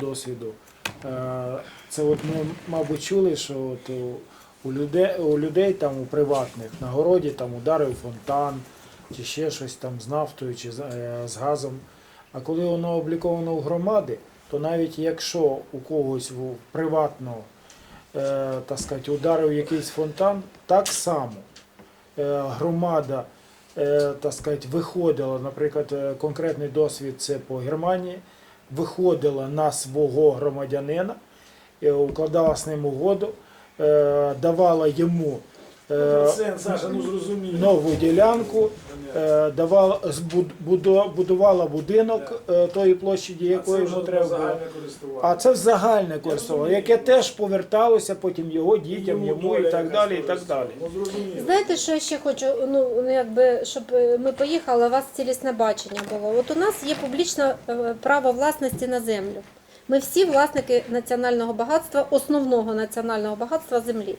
досвіду. Е, Це от ми, мабуть, чули, що от у, людей, у людей там у приватних на городі там ударив фонтан чи ще щось там з нафтою чи з, е, газом. А коли воно обліковано у громади, то навіть якщо у когось приватно е, так сказати, ударив якийсь фонтан, так само громада так сказати, виходила, наприклад, конкретний досвід це по Германії, виходила на свого громадянина, е, укладала з ним угоду, е, давала йому е, Саша, ну нову ділянку, е, давала, будувала будинок е, тої площаді, якої йому треба було. А це в загальне користування, яке теж поверталося потім його дітям, йому і так далі. і так далі. Ну. Знаєте, що я ще хочу? Ну ну, якби щоб ми поїхали, у вас цілісне бачення було. От у нас є публічне право власності на землю. Ми всі власники національного багатства, основного національного багатства землі.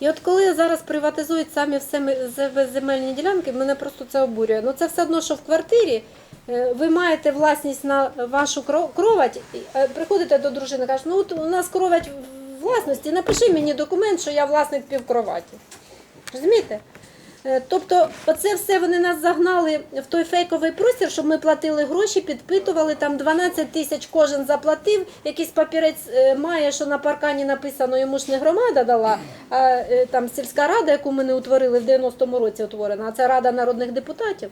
І от коли зараз приватизують самі все земельні ділянки, мене просто це обурює. Ну це все одно, що в квартирі е, ви маєте власність на вашу кро- кровать, е, приходите до дружини, кажете, ну от у нас кровать власності, напиши мені документ, що я власник півкроваті. Розумієте? Е, Тобто, оце все вони нас загнали в той фейковий простір, щоб ми платили гроші, підпитували там 12 тисяч кожен заплатив. Якийсь папірець е, має, що на паркані написано, йому ж не громада дала, а е, там сільська рада, яку ми не утворили в 90-му році утворена, а це Рада народних депутатів.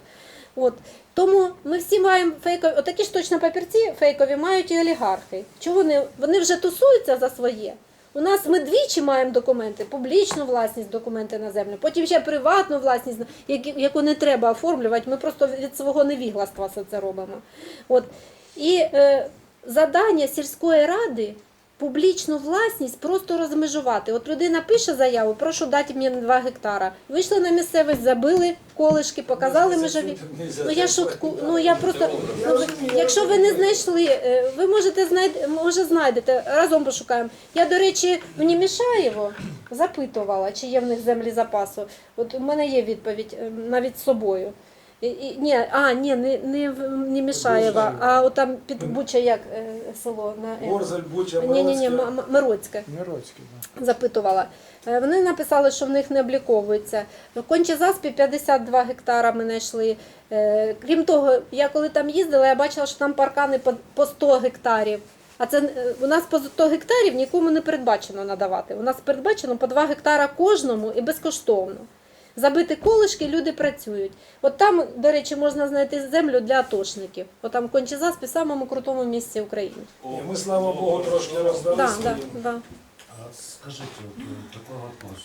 От тому ми всі маємо фейкові, отакі ж точно папірці фейкові мають і олігархи. Чого вони? Вони вже тусуються за своє. У нас ми двічі маємо документи, публічну власність, документи на землю, потім ще приватну власність, яку не треба оформлювати. Ми просто від свого невігластва все це робимо. От. І е, задання сільської ради публічну власність просто розмежувати. От людина пише заяву, прошу дати мені 2 гектара. Вийшли на місцевість, забили колишки, показали межові. Ну я шутку, ну я просто ну, якщо ви не знайшли, е, ви можете знайти, може знайдете, разом пошукаємо. Я, до речі, в Німішаєво запитувала, чи є в них землі запасу. От у мене є відповідь е, навіть з собою. І, і, ні, а, ні, не, не в Німішаєва, а от там під Буча як е, село на е, Горзаль, Буча, ні, ні, ні, Морозьке. Мироцьке Мироцький, да. запитувала. Е, Вони написали, що в них не обліковується. В Кончезаспі 52 гектара ми знайшли. Е, Крім того, я коли там їздила, я бачила, що там паркани по- по 100 гектарів. А це е, у нас по 100 гектарів нікому не передбачено надавати. У нас передбачено по 2 гектара кожному і безкоштовно. Забити колишки, люди працюють. От там, до речі, можна знайти землю для атошників. От там в самому крутому місці України. Ми, слава Богу, трошки роздали Да, да, да. А скажите, вот, э, такой вопрос.